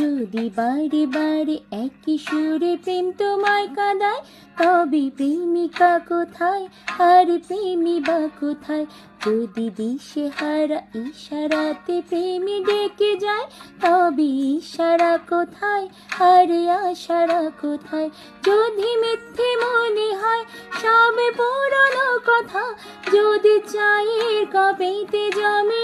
যদি বারে বারে একই সুরে প্রেম তোমায় কাঁদায়, তবে প্রেমিকা কোথায়? আর প্রেমী বা কোথায়? যদি দিশে হারা ইশারাতে প্রেমী ডেকে যায়, তবে ইশারা কোথায়? আর আশারা কোথায়? যদি মিথ্যে মনে হয়, সবে পুরনো কথা, যদি চায়ের কাপেতে জমে